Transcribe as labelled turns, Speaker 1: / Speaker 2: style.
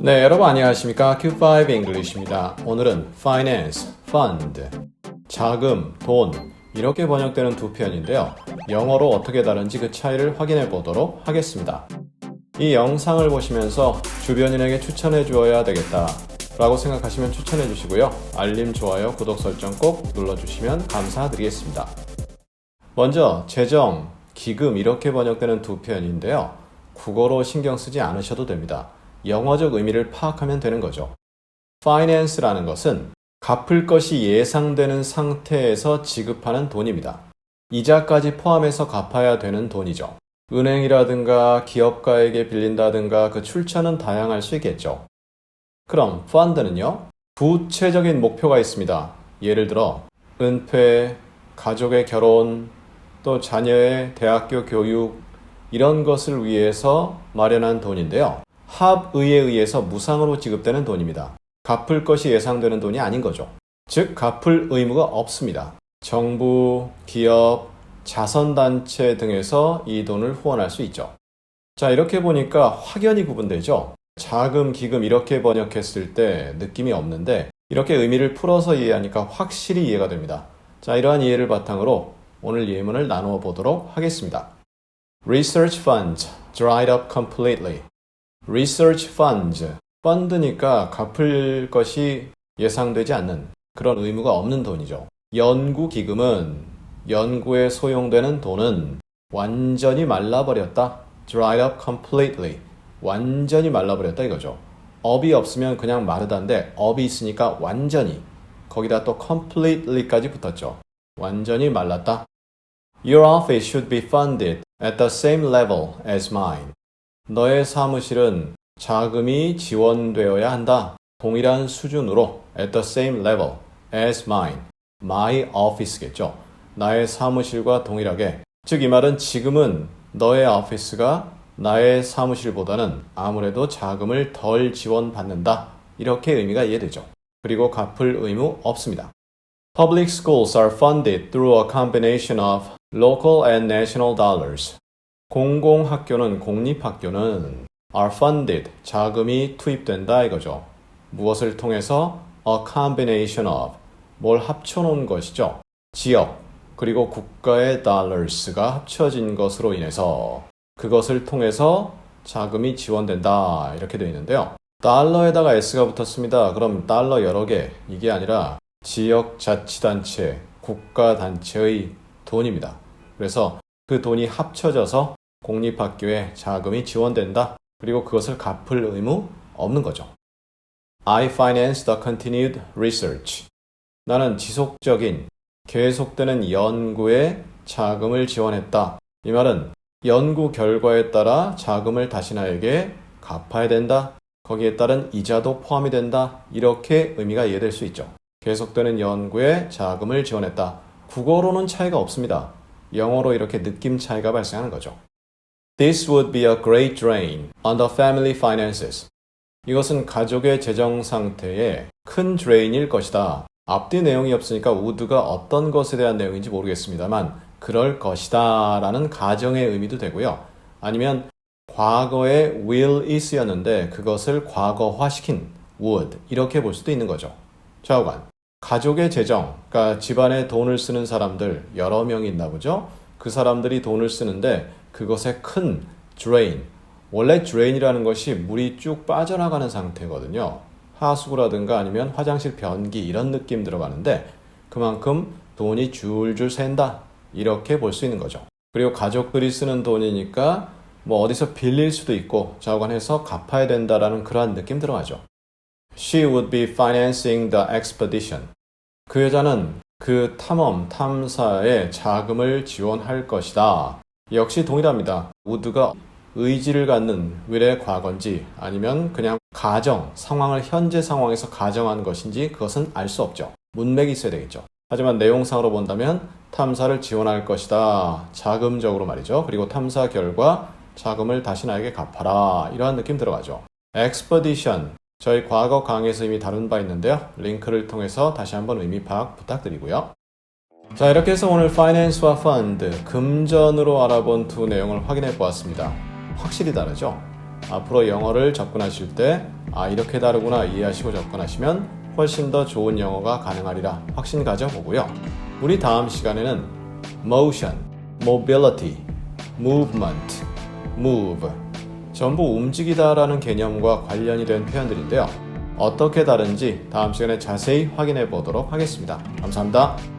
Speaker 1: 네, 여러분 안녕하십니까? Q5 English입니다. 오늘은 finance, fund, 자금, 돈 이렇게 번역되는 두 표현인데요. 영어로 어떻게 다른지 그 차이를 확인해 보도록 하겠습니다. 이 영상을 보시면서 주변인에게 추천해 주어야 되겠다 라고 생각하시면 추천해 주시고요. 알림, 좋아요, 구독 설정 꼭 눌러주시면 감사드리겠습니다. 먼저 재정, 기금 이렇게 번역되는 두 표현인데요. 국어로 신경 쓰지 않으셔도 됩니다. 영어적 의미를 파악하면 되는 거죠. finance라는 것은 갚을 것이 예상되는 상태에서 지급하는 돈입니다. 이자까지 포함해서 갚아야 되는 돈이죠. 은행이라든가 기업가에게 빌린다든가 그 출처는 다양할 수 있겠죠. 그럼 fund는요? 구체적인 목표가 있습니다. 예를 들어 은퇴, 가족의 결혼, 또 자녀의 대학교 교육 이런 것을 위해서 마련한 돈인데요. 합의에 의해서 무상으로 지급되는 돈입니다. 갚을 것이 예상되는 돈이 아닌 거죠. 즉, 갚을 의무가 없습니다. 정부, 기업, 자선단체 등에서 이 돈을 후원할 수 있죠. 자, 이렇게 보니까 확연히 구분되죠? 자금, 기금 이렇게 번역했을 때 느낌이 없는데 이렇게 의미를 풀어서 이해하니까 확실히 이해가 됩니다. 자, 이러한 이해를 바탕으로 오늘 예문을 나누어 보도록 하겠습니다. Research funds dried up completely. Research funds. 펀드니까 갚을 것이 예상되지 않는 그런 의무가 없는 돈이죠. 연구 기금은 연구에 소용되는 돈은 완전히 말라버렸다. dried up completely. 완전히 말라버렸다 이거죠. 업이 없으면 그냥 마르다인데 업이 있으니까 완전히 거기다 또 completely까지 붙었죠. 완전히 말랐다. Your office should be funded at the same level as mine. 너의 사무실은 자금이 지원되어야 한다. 동일한 수준으로 at the same level as mine. my office겠죠. 나의 사무실과 동일하게. 즉 이 말은 지금은 너의 오피스가 나의 사무실보다는 아무래도 자금을 덜 지원받는다. 이렇게 의미가 이해되죠. 그리고 갚을 의무 없습니다. Public schools are funded through a combination of local and national dollars. 공공학교는 공립학교는 are funded 자금이 투입된다 이거죠. 무엇을 통해서 a combination of 뭘 합쳐놓은 것이죠. 지역 그리고 국가의 dollars가 합쳐진 것으로 인해서 그것을 통해서 자금이 지원된다 이렇게 되어 있는데요. 달러에다가 s가 붙었습니다. 그럼 달러 여러 개 이게 아니라 지역 자치단체, 국가단체의 돈입니다. 그래서 그 돈이 합쳐져서 공립학교에 자금이 지원된다. 그리고 그것을 갚을 의무 없는 거죠. I finance the continued research. 나는 지속적인, 계속되는 연구에 자금을 지원했다. 이 말은 연구 결과에 따라 자금을 다시 나에게 갚아야 된다. 거기에 따른 이자도 포함이 된다. 이렇게 의미가 이해될 수 있죠. 계속되는 연구에 자금을 지원했다. 국어로는 차이가 없습니다. 영어로 이렇게 느낌 차이가 발생하는 거죠. This would be a great drain on the family finances. 이것은 가족의 재정 상태에 큰 드레인일 것이다. 앞뒤 내용이 없으니까 would가 어떤 것에 대한 내용인지 모르겠습니다만 그럴 것이다 라는 가정의 의미도 되고요. 아니면 과거에 will is였는데 그것을 과거화시킨 would 이렇게 볼 수도 있는 거죠. 좌우간 가족의 재정, 그러니까 집안에 돈을 쓰는 사람들 여러 명이 있나 보죠. 그 사람들이 돈을 쓰는데 그것의 큰 drain, 원래 drain이라는 것이 물이 쭉 빠져나가는 상태거든요. 하수구라든가 아니면 화장실 변기 이런 느낌 들어가는데 그만큼 돈이 줄줄 샌다 이렇게 볼 수 있는 거죠. 그리고 가족들이 쓰는 돈이니까 뭐 어디서 빌릴 수도 있고 좌우간해서 갚아야 된다라는 그러한 느낌 들어가죠. She would be financing the expedition. 그 여자는 그 탐험, 탐사에 자금을 지원할 것이다. 역시 동일합니다. would가 의지를 갖는 will의 과거인지 아니면 그냥 가정, 상황을 현재 상황에서 가정한 것인지 그것은 알 수 없죠. 문맥이 있어야 되겠죠. 하지만 내용상으로 본다면 탐사를 지원할 것이다. 자금적으로 말이죠. 그리고 탐사 결과 자금을 다시 나에게 갚아라. 이러한 느낌 들어가죠. expedition. 저희 과거 강의에서 이미 다룬 바 있는데요. 링크를 통해서 다시 한번 의미 파악 부탁드리고요. 자, 이렇게 해서 오늘 finance와 fund, 금전으로 알아본 두 내용을 확인해 보았습니다. 확실히 다르죠? 앞으로 영어를 접근하실 때 아, 이렇게 다르구나 이해하시고 접근하시면 훨씬 더 좋은 영어가 가능하리라 확신 가져보고요. 우리 다음 시간에는 motion, mobility, movement, move 전부 움직이다라는 개념과 관련이 된 표현들인데요. 어떻게 다른지 다음 시간에 자세히 확인해 보도록 하겠습니다. 감사합니다.